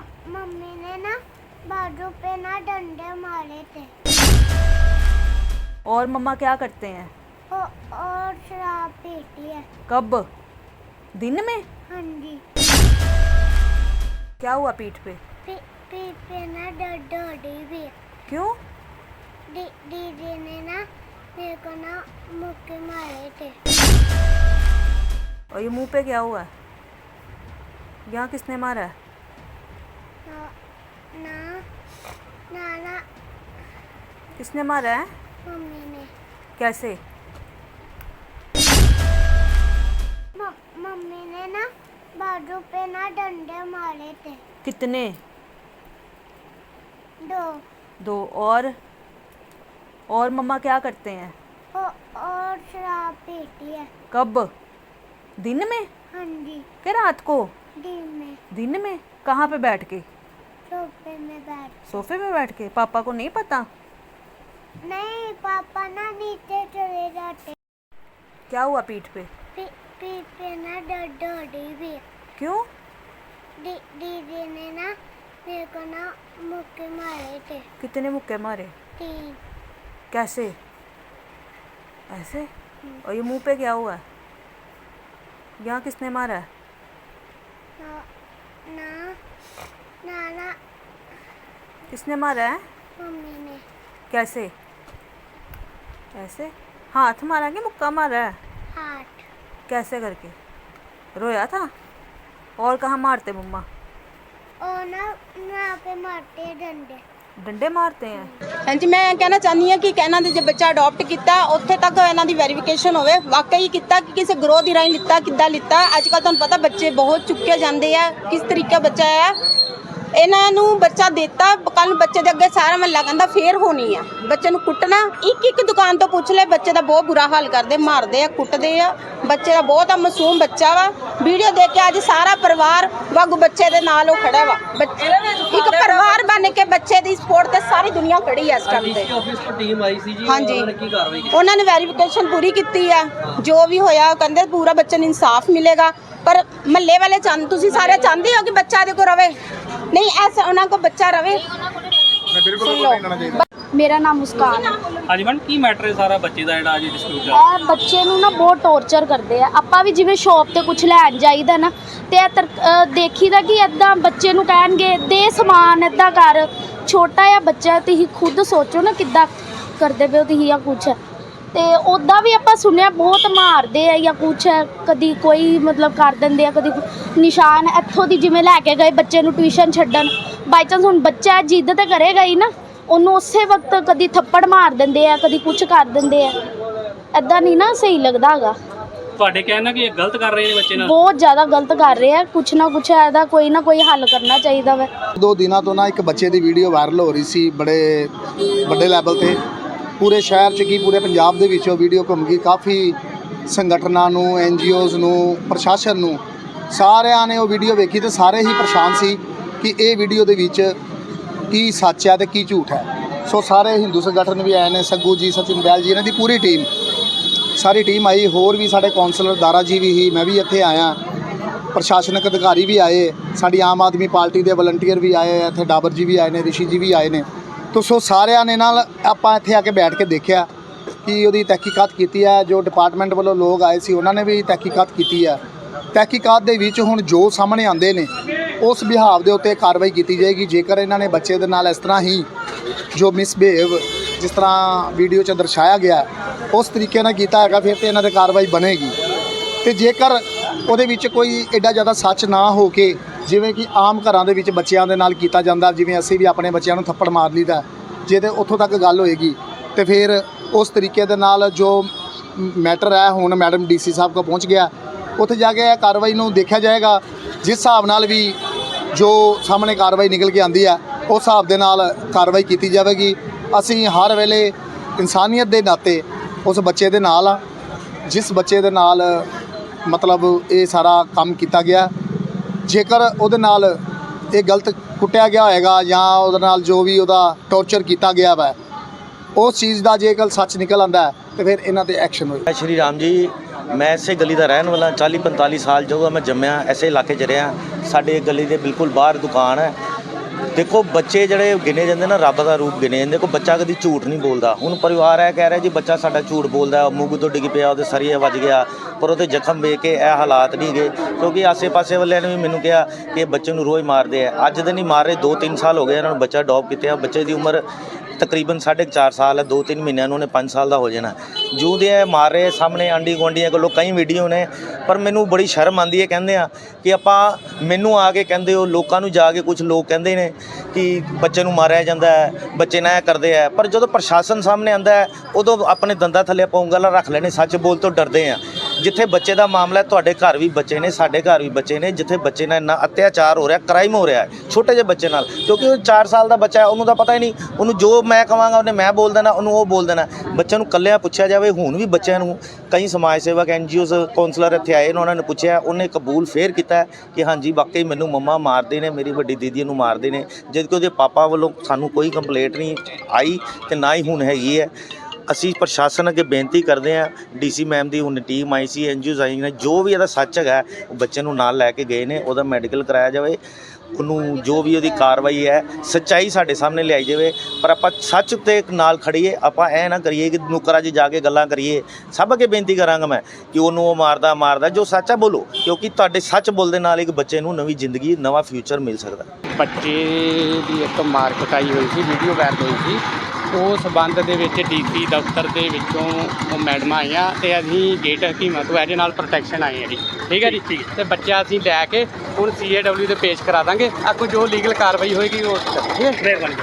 Mummy ने ना बाजू पे ना डंडे मारे थे। और मम्मा क्या करते हैं? औ- और शराब पीती है। कब? दिन में? हाँ जी। क्या हुआ पीठ पे? पी पीठ पे ना दर्द हो रही भी। क्यों? दी दीदी ने ना मेरे को ना मुक्के मारे थे। और ये मुँह पे क्या हुआ? यहाँ किसने मारा? है ना ना ना। ना किसने मारा है? मम्मी ने। कैसे? मम्मी ने ना बाजू पे ना डंडे मारे थे। कितने? दो। दो। और? और मम्मा क्या करते हैं? औ- और शराब पीती है। कब? दिन में? हाँ जी। कि रात को? दिन में। दिन में? कहाँ पे बैठ के? सोफे में बैठ सोफे पे बैठ के? पापा को नहीं पता? नहीं पापा ना नीचे चले जाते। क्या हुआ पीठ पे? पी पीठ पे ना दर्द हो रही भी। क्यों? दी दीदी ने ना मेरे को ना मुक्के मारे थे। कितने मुक्के मारे? तीन। कैसे? ऐसे? और ये मुँह पे क्या हुआ? है यहाँ किसने मारा? है ना ना ना। ना किसने मारा है? मम्मी ने। कैसे? कैसे हाथ मारा कि मुक्का मारा है? हाथ। कैसे करके? रोया था? और कहाँ मारते मम्मा? और ना यहाँ पे मारते डंडे। ਡੰਡੇ ਮਾਰਦੇ ਆ। ਹਾਂਜੀ, ਮੈਂ ਕਹਿਣਾ ਚਾਹੁੰਦੀ ਹਾਂ ਕਿ ਇਹਨਾਂ ਦੇ ਜੇ ਬੱਚਾ ਅਡਾਪਟ ਕੀਤਾ, ਉੱਥੇ ਤੱਕ ਇਹਨਾਂ ਦੀ ਵੈਰੀਫਿਕੇਸ਼ਨ ਹੋਵੇ। ਵਾਕਈ ਕੀਤਾ ਕਿ ਕਿਸੇ ਗਰੋਹ ਦੀ ਰਾਹੀਂ ਲਿੱਤਾ, ਕਿੱਦਾਂ ਲਿੱਤਾ? ਅੱਜ ਕੱਲ ਤੁਹਾਨੂੰ ਪਤਾ ਬੱਚੇ ਬਹੁਤ ਚੁੱਕੇ ਜਾਂਦੇ ਆ। ਕਿਸ ਤਰੀਕਾ ਬੱਚਾ ਆ? ਇਹਨਾਂ ਨੂੰ ਬੱਚਾ ਦਿੱਤਾ ਕੱਲ ਬੱਚੇ ਦੇ ਅੱਗੇ ਸਾਰਾ ਮਹੱਲਾ ਕਹਿੰਦਾ ਫੇਰ ਹੋਣੀ ਆ। ਬੱਚੇ ਨੂੰ ਕੁੱਟਣਾ ਇੱਕ ਇੱਕ ਦੁਕਾਨ ਤੋਂ ਪੁੱਛ ਲੈ ਬੱਚੇ ਦਾ ਬਹੁਤ ਬੁਰਾ ਹਾਲ ਕਰਦੇ ਮਾਰਦੇ ਆ ਕੁੱਟਦੇ ਆ। ਬੱਚੇ ਦਾ ਬਹੁਤ ਆ ਮਾਸੂਮ ਬੱਚਾ ਵਾ। ਵੀਡੀਓ ਦੇਖ ਕੇ ਅੱਜ ਸਾਰਾ ਪਰਿਵਾਰ ਵਾਂਗੂ ਬੱਚੇ ਦੇ ਨਾਲ ਉਹ ਖੜਾ ਵਾ। ਬੱਚੇ ਇੱਕ ਪਰਿਵਾਰ ਬਣ ਕੇ ਬੱਚੇ ਦੀ ਸਪੋਰਟ ਤੇ ਸਾਰੀ ਦੁਨੀਆ ਖੜੀ ਆ ਇਸ ਟਾਈਮ ਤੇ। ਡੀਸੀ ਆਫਿਸ ਤੋਂ ਟੀਮ ਆਈ ਸੀ ਜੀ ਹਾਂਜੀ। ਉਹਨਾਂ ਨੇ ਕੀ ਕਾਰਵਾਈ ਕੀਤੀ? ਉਹਨਾਂ ਨੇ ਵੈਰੀਫਿਕੇਸ਼ਨ ਪੂਰੀ ਕੀਤੀ ਆ। ਜੋ ਵੀ ਹੋਇਆ ਉਹ ਕਹਿੰਦੇ ਪੂਰਾ ਬੱਚੇ ਨੂੰ ਇਨਸਾਫ ਮਿਲੇਗਾ। ਪਰ ਮੱਲੇ ਵਾਲੇ ਚਾਹੁੰ ਤੁਸੀਂ ਸਾਰੇ ਚਾਹੁੰਦੇ ਹੋ ਕਿ ਬੱਚਾ ਦੇ ਕੋ ਰਵੇ? ਨਹੀਂ ਐਸਾ ਉਹਨਾਂ ਕੋ ਬੱਚਾ ਰਵੇ। ਮੇਰਾ ਨਾਮ ਮੁਸਕਾਨ ਹੈ। ਹਾਂਜੀ ਮੈਡਮ ਕੀ ਮੈਟਰ ਹੈ ਸਾਰਾ ਬੱਚੇ ਦਾ ਜਿਹੜਾ ਅੱਜ ਡਿਸਪਿਊਟ ਚੱਲ ਇਹ ਬੱਚੇ ਨੂੰ ਨਾ ਬਹੁਤ ਟੌਰਚਰ ਕਰਦੇ ਆ। ਆਪਾਂ ਵੀ ਜਿਵੇਂ ਸ਼ੌਪ ਤੇ ਕੁਝ ਲੈਣ ਜਾਈਦਾ ਨਾ ਤੇ ਇਹ ਤਰ- ਅਹ ਦੇਖੀਦਾ ਕਿ ਐਦਾਂ ਬੱਚੇ ਨੂੰ ਕਹਿਣਗੇ ਦੇ ਸਮਾਨ ਐਦਾਂ ਕਰ। ਛੋਟਾ ਜਿਹਾ ਬੱਚਾ ਤੁਸੀਂ ਖੁਦ ਸੋਚੋ ਨਾ ਕਿੱਦਾਂ ਕਰਦੇ ਪਏ ਹੋ ਤੁਸੀਂ ਜਾਂ ਕੁਛ। ਤੇ ਉਦਾਂ ਵੀ ਆਪਾਂ ਸੁਣਿਆ ਬਹੁਤ ਮਾਰਦੇ ਆ ਜਾਂ ਕੁਛ ਕਦੀ ਕੋਈ ਮਤਲਬ ਕਰ ਦਿੰਦੇ ਆ ਕਦੀ ਕੁ- ਨਿਸ਼ਾਨ ਇੱਥੋਂ ਦੀ ਜਿਵੇਂ ਲੈ ਕੇ ਗਏ ਬੱਚੇ ਨੂੰ ਟਿਊਸ਼ਨ ਛੱਡਣ। ਬਾਈ ਚਾਂਸ ਹੁਣ ਬੱਚਾ ਜਿੱਦ ਤੇ ਕਰੇਗਾ ਹੀ ਨਾ ਉਹਨੂੰ ਉਸੇ ਵਕਤ ਕਦੀ ਥੱਪੜ ਮਾਰ ਦਿੰਦੇ ਆ ਕਦੀ ਕੁਛ ਕਰ ਦਿੰਦੇ ਆ। ਐਦਾਂ ਨਹੀਂ ਨਾ ਸਹੀ ਲੱਗਦਾ ਹੈਗਾ। ਤੁਹਾਡੇ ਕਹਿਣਾ ਕਿ ਇਹ ਗਲਤ ਕਰ ਰਹੇ ਨੇ ਬੱਚੇ ਨਾਲ? ਬਹੁਤ ਜ਼ਿਆਦਾ ਗਲਤ ਕਰ ਰਹੇ ਆ ਕੁਛ ਨਾ ਕੁਛ ਇਹਦਾ ਕੋਈ ਨਾ ਕੋਈ ਹੱਲ ਕਰਨਾ ਚਾਹੀਦਾ ਵਾ। ਦੋ ਦਿਨਾਂ ਤੋਂ ਨਾ ਇੱਕ ਬੱਚੇ ਦੀ ਵੀਡੀਓ ਵਾਇਰਲ ਹੋ ਰਹੀ ਸੀ ਬੜੇ ਵੱਡੇ ਲੈਵਲ ਤੇ। ਪੂਰੇ ਸ਼ਹਿਰ 'ਚ ਕੀ ਪੂਰੇ ਪੰਜਾਬ ਦੇ ਵਿੱਚ ਉਹ ਵੀਡੀਓ ਘੁੰਮ ਗਈ, ਕਾਫੀ ਸੰਗਠਨਾਂ ਨੂੰ ਐਨਜੀਓਜ਼ ਨੂੰ, ਪ੍ਰਸ਼ਾਸਨ ਨੂੰ, ਸਾਰਿਆਂ ਨੇ ਉਹ ਵੀਡੀਓ ਵੇਖੀ ਤੇ ਸਾਰੇ ਹੀ ਪਰੇਸ਼ਾਨ ਸੀ ਕਿ ਇਹ ਵੀਡੀਓ ਦੇ ਵਿੱਚ ਕੀ ਸੱਚ ਹੈ ਤੇ ਕੀ ਝੂਠ ਹੈ। ਸੋ ਸਾਰੇ ਹਿੰਦੂ ਸੰਗਠਨ ਵੀ ਆਏ ਨੇ, ਸੱਗੂ ਜੀ, ਸਚਿਨ ਬੈਲ ਜੀ, ਇਹਨਾਂ ਦੀ ਪੂਰੀ ਟੀਮ। ਸਾਰੀ ਟੀਮ ਆਈ, ਹੋਰ ਵੀ ਸਾਡੇ ਕਾਉਂਸਲਰ ਦਾਰਾ ਜੀ ਵੀ ਹੀ ਮੈਂ ਵੀ ਇੱਥੇ ਆਇਆ। ਪ੍ਰਸ਼ਾਸਨਿਕ ਅਧਿਕਾਰੀ ਵੀ ਆਏ, ਸਾਡੀ ਆਮ ਆਦਮੀ ਪਾਰਟੀ ਦੇ ਵਲੰਟੀਅਰ ਵੀ ਆਏ, ਇੱਥੇ ਡਾਬਰ ਜੀ ਵੀ ਆਏ ਨੇ, ਰਿਸ਼ੀ ਜੀ ਵੀ ਆਏ ਨੇ। ਤੋ ਸੋ ਸਾਰਿਆਂ ਨੇ ਨਾਲ ਆਪਾਂ ਇੱਥੇ ਆ ਕੇ ਬੈਠ ਕੇ ਦੇਖਿਆ ਕਿ ਉਹਦੀ ਤਹਿਕੀਕਾਤ ਕੀਤੀ ਹੈ, ਜੋ ਡਿਪਾਰਟਮੈਂਟ ਵੱਲੋਂ ਲੋਕ ਆਏ ਸੀ, ਉਹਨਾਂ ਨੇ ਵੀ ਤਹਿਕੀਕਾਤ ਕੀਤੀ ਹੈ। ਤਹਿਕੀਕਾਤ ਦੇ ਵਿੱਚ ਹੁਣ ਜੋ ਸਾਹਮਣੇ ਆਉਂਦੇ ਨੇ, ਉਸ ਵਿਹਾਵ ਦੇ ਉੱਤੇ ਕਾਰਵਾਈ ਕੀਤੀ ਜਾਏਗੀ। ਜੇਕਰ ਇਹਨਾਂ ਨੇ ਬੱਚੇ ਦੇ ਨਾਲ ਇਸ ਤਰ੍ਹਾਂ ਹੀ ਜੋ ਮਿਸਬਿਹੇਵ ਜਿਸ ਤਰ੍ਹਾਂ ਵੀਡੀਓ 'ਚ ਦਰਸਾਇਆ ਗਿਆ, ਉਸ ਤਰੀਕੇ ਨਾਲ ਕੀਤਾ ਹੈਗਾ, ਫਿਰ ਤੇ ਇਹਨਾਂ ਤੇ ਕਾਰਵਾਈ ਬਣੇਗੀ। ਤੇ ਜੇਕਰ ਉਹਦੇ ਵਿੱਚ ਕੋਈ ਐਡਾ ਜ਼ਿਆਦਾ ਸੱਚ ਨਾ ਹੋ ਕੇ ਜਿਵੇਂ ਕਿ ਆਮ ਘਰਾਂ ਦੇ ਵਿੱਚ ਬੱਚਿਆਂ ਦੇ ਨਾਲ ਕੀਤਾ ਜਾਂਦਾ, ਜਿਵੇਂ ਅਸੀਂ ਵੀ ਆਪਣੇ ਬੱਚਿਆਂ ਨੂੰ ਥੱਪੜ ਮਾਰ ਲਈਦਾ ਜੇ ਤੇ ਉੱਥੋਂ ਤੱਕ ਗੱਲ ਹੋਏਗੀ। ਤੇ ਫਿਰ ਉਸ ਤਰੀਕੇ ਦੇ ਨਾਲ ਜੋ ਮੈਟਰ ਹੈ, ਹੁਣ ਮੈਡਮ ਡੀਸੀ ਸਾਹਿਬ ਕੋਲ ਪਹੁੰਚ ਗਿਆ, ਉੱਥੇ ਜਾ ਕੇ ਇਹ ਕਾਰਵਾਈ ਨੂੰ ਦੇਖਿਆ ਜਾਏਗਾ। ਜਿਸ ਹਿਸਾਬ ਨਾਲ ਵੀ ਜੋ ਸਾਹਮਣੇ ਕਾਰਵਾਈ ਨਿਕਲ ਕੇ ਆਂਦੀ ਹੈ, ਉਸ ਹਿਸਾਬ ਦੇ ਨਾਲ ਕਾਰਵਾਈ ਕੀਤੀ ਜਾਵੇਗੀ। ਅਸੀਂ ਹਰ ਵੇਲੇ ਇਨਸਾਨੀਅਤ ਦੇ ਨਾਤੇ ਉਸ ਬੱਚੇ ਦੇ ਨਾਲ ਆ ਜਿਸ ਬੱਚੇ ਦੇ ਨਾਲ ਮਤਲਬ ਇਹ ਸਾਰਾ ਕੰਮ ਕੀਤਾ ਗਿਆ ਜੇਕਰ ਉਹਦੇ ਨਾਲ ਇਹ ਗਲਤ ਕੁੱਟਿਆ ਗਿਆ ਹੋਏਗਾ ਜਾਂ ਉਹਦੇ ਨਾਲ ਜੋ ਵੀ ਉਹਦਾ ਟੌਰਚਰ ਕੀਤਾ ਗਿਆ ਵਾ, ਉਸ ਚੀਜ਼ ਦਾ ਜੇਕਰ ਸੱਚ ਨਿਕਲ ਆਂਦਾ ਹੈ, ਤੇ ਫਿਰ ਇਹਨਾਂ ਤੇ ਐਕਸ਼ਨ ਹੋਏ ਸ਼੍ਰੀ ਰਾਮ ਜੀ, ਮੈਂ ਇਸੇ ਗਲੀ ਦਾ ਰਹਿਣ ਵਾਲਾ 40 45 ਸਾਲ ਜਦੋਂ ਮੈਂ ਜੰਮਿਆ, ਐਸੇ ਇਲਾਕੇ 'ਚ ਰਿਹਾ। ਸਾਡੇ ਗਲੀ ਦੇ ਬਿਲਕੁਲ ਬਾਹਰ ਦੁਕਾਨ ਹੈ। ਦੇਖੋ, ਬੱਚੇ ਜਿਹੜੇ ਗਿਣੇ ਜਾਂਦੇ ਨਾ, ਰੱਬ ਦਾ ਰੂਪ ਗਿਣੇ ਜਾਂਦੇ। ਕੋ ਬੱਚਾ ਕਦੀ ਝੂਠ ਨਹੀਂ ਬੋਲਦਾ। ਹੁਣ ਪਰਿਵਾਰ ਹੈ ਕਹਿ ਰਿਹਾ ਜੀ, ਬੱਚਾ ਸਾਡਾ ਝੂਠ ਬੋਲਦਾ ਮੂੰਹ ਤੋਂ ਡਿੱਗ ਪਿਆ, ਉਹਦੇ ਸਰੀਏ ਵੱਜ ਗਿਆ, ਪਰ ਉਹਦੇ ਜ਼ਖਮ ਵੇਖ ਕੇ ਇਹ ਹਾਲਾਤ ਨਹੀਂ ਗਏ। ਕਿਉਂਕਿ ਆਸੇ-ਪਾਸੇ ਵਾਲਿਆਂ ਨੇ ਵੀ ਮੈਨੂੰ ਕਿਹਾ ਕਿ ਬੱਚੇ ਨੂੰ ਰੋਜ਼ ਮਾਰਦੇ ਆ। ਅੱਜ ਦੇ ਨਹੀਂ ਮਾਰ ਰਹੇ 2-3 ਸਾਲ ਹੋ ਗਏ ਇਹਨਾਂ ਨੂੰ ਬੱਚਾ ਅਡਾਪਟ ਕੀਤੇ। ਆ ਬੱਚੇ ਦੀ ਉਮਰ ਤਕਰੀਬਨ 4.5 ਸਾਲ ਹੈ 2-3 ਮਹੀਨਿਆਂ ਨੂੰ ਉਹਨੇ 5 ਸਾਲ ਦਾ ਹੋ ਜਾਣਾ। ਜੂੰ ਦੇ ਮਾਰ ਰਹੇ ਸਾਹਮਣੇ ਆਂਡੀ ਗੁਆਂਢੀਆਂ ਕੋਲੋਂ ਕਈ ਵੀਡੀਓ ਨੇ, ਪਰ ਮੈਨੂੰ ਬੜੀ ਸ਼ਰਮ ਆਉਂਦੀ ਹੈ, ਕਹਿੰਦੇ ਆ ਕਿ ਆਪਾਂ ਮੈਨੂੰ ਆ ਕੇ ਕਹਿੰਦੇ ਹੋ, ਲੋਕਾਂ ਨੂੰ ਜਾ ਕੇ ਕੁਝ ਲੋਕ ਕਹਿੰਦੇ ਨੇ ਕਿ ਬੱਚੇ ਨੂੰ ਮਾਰਿਆ ਜਾਂਦਾ ਹੈ, ਬੱਚੇ ਨਾ ਇਹ ਕਰਦੇ ਆ ਪਰ ਜਦੋਂ ਪ੍ਰਸ਼ਾਸਨ ਸਾਹਮਣੇ ਆਂਦਾ ਹੈ, ਉਦੋਂ ਆਪਣੇ ਦੰਦਾਂ ਥੱਲੇ ਆਪਾਂ ਉਂਗਲਾਂ ਰੱਖ ਲੈਣੇ ਸੱਚ ਬੋਲ ਤੋਂ ਡਰਦੇ ਆ ਜਿੱਥੇ ਬੱਚੇ ਦਾ ਮਾਮਲਾ ਹੈ, ਤੁਹਾਡੇ ਘਰ ਵੀ ਬੱਚੇ ਨੇ, ਸਾਡੇ ਘਰ ਵੀ ਬੱਚੇ ਨੇ, ਜਿੱਥੇ ਬੱਚੇ ਨਾਲ ਇੰਨਾ ਅਤਿਆਚਾਰ ਹੋ ਰਿਹਾ ਕ੍ਰਾਈਮ ਹੋ ਰਿਹਾ ਛੋਟੇ ਜਿਹੇ ਬੱਚੇ ਨਾਲ, ਕਿਉਂਕਿ ਉਹ 4 ਸਾਲ ਦਾ ਬੱਚਾ ਹੈ, ਉਹਨੂੰ ਤਾਂ ਪਤਾ ਹੀ ਨਹੀਂ, ਉਹਨੂੰ ਜੋ ਮੈਂ ਕਵਾਂਗਾ, ਉਹਨੇ ਮੈਂ ਬੋਲ ਦੇਣਾ, ਉਹਨੂੰ ਉਹ ਬੋਲ ਦੇਣਾ। ਬੱਚਿਆਂ ਨੂੰ ਕੱਲਿਆਂ ਪੁੱਛਿਆ ਜਾਵੇ, ਹੁਣ ਵੀ ਬੱਚਿਆਂ ਨੂੰ, ਕਈ ਸਮਾਜ ਸੇਵਕ ਐਨਜੀਓਜ਼ ਕਾਉਂਸਲਰ ਇੱਥੇ ਆਏ ਨੇ, ਉਹਨਾਂ ਨੇ ਪੁੱਛਿਆ, ਉਹਨੇ ਕਬੂਲ ਫੇਰ ਕੀਤਾ ਕਿ ਹਾਂਜੀ, ਵਾਕਈ ਮੈਨੂੰ ਮੰਮਾ ਮਾਰਦੇ ਨੇ, ਮੇਰੀ ਵੱਡੀ ਦੀਦੀ ਨੂੰ ਮਾਰਦੇ ਨੇ ਜਦ ਕਿ ਉਹਦੇ ਪਾਪਾ ਵੱਲੋਂ ਸਾਨੂੰ ਕੋਈ ਕੰਪਲੇਂਟ ਨਹੀਂ ਆਈ, ਤੇ ਨਾ ਹੀ ਹੁਣ ਹੈਗੀ ਹੈ। ਅਸੀਂ ਪ੍ਰਸ਼ਾਸਨ ਅੱਗੇ ਬੇਨਤੀ ਕਰਦੇ ਹਾਂ ਡੀਸੀ ਮੈਮ ਦੀ ਹੁਣ ਟੀਮ ਆਈ ਸੀ ਐਨਜੀਓਜ਼ ਆਈ ਨੇ, ਜੋ ਵੀ ਇਹਦਾ ਸੱਚ ਹੈਗਾ, ਉਹ ਬੱਚੇ ਨੂੰ ਨਾਲ ਲੈ ਕੇ ਗਏ ਨੇ, ਉਹਦਾ ਮੈਡੀਕਲ ਕਰਾਇਆ ਜਾਵੇ, ਉਹਨੂੰ ਜੋ ਵੀ ਉਹਦੀ ਕਾਰਵਾਈ ਹੈ, ਸੱਚਾਈ ਸਾਡੇ ਸਾਹਮਣੇ ਲਿਆਈ ਜਾਵੇ, ਪਰ ਆਪਾਂ ਸੱਚ ਤੇ ਨਾਲ ਖੜੀਏ ਆਪਾਂ ਐ ਨਾ ਕਰੀਏ ਕਿ ਨੁਕਰਾਂ 'ਚ ਜਾ ਕੇ ਗੱਲਾਂ ਕਰੀਏ, ਸਭ ਅੱਗੇ ਬੇਨਤੀ ਕਰਾਂਗਾ ਮੈਂ ਕਿ ਉਹਨੂੰ ਉਹ ਮਾਰਦਾ ਮਾਰਦਾ, ਜੋ ਸੱਚ ਆ ਬੋਲੋ, ਕਿਉਂਕਿ ਤੁਹਾਡੇ ਸੱਚ ਬੋਲਦੇ ਨਾਲ ਇੱਕ ਬੱਚੇ ਨੂੰ ਨਵੀਂ ਜ਼ਿੰਦਗੀ, ਨਵਾਂ ਫਿਊਚਰ ਮਿਲ ਸਕਦਾ। ਬੱਚੇ ਦੀ ਇੱਕ ਮਾਰ ਕਟਾਈ ਹੋਈ ਸੀ ਵੀਡੀਓ ਵਾਇਰਲ ਹੋਈ ਸੀ ਉਸ ਸਬੰਧ ਦੇ ਵਿੱਚ ਡੀਸੀ ਦਫ਼ਤਰ ਦੇ ਵਿੱਚੋਂ ਉਹ ਮੈਡਮ ਆਈਆਂ ਤੇ ਅਸੀਂ ਗੇਟ ਹਕੀਮਾਂ ਤੋਂ ਇਹਦੇ ਨਾਲ ਪ੍ਰੋਟੈਕਸ਼ਨ ਆਏ ਆ ਜੀ। ਠੀਕ ਹੈ ਜੀ? ਤੇ ਬੱਚਾ ਅਸੀਂ ਲੈ ਕੇ ਹੁਣ ਸੀਏਡਬਲਿਊ ਦੇ ਪੇਸ਼ ਕਰਾ ਦਾਂਗੇ। ਅੱਗੋਂ ਜੋ ਲੀਗਲ ਕਾਰਵਾਈ ਹੋਏਗੀ ਉਹ ਕਰਾਂਗੇ। ਮਿਹਰਬਾਨੀ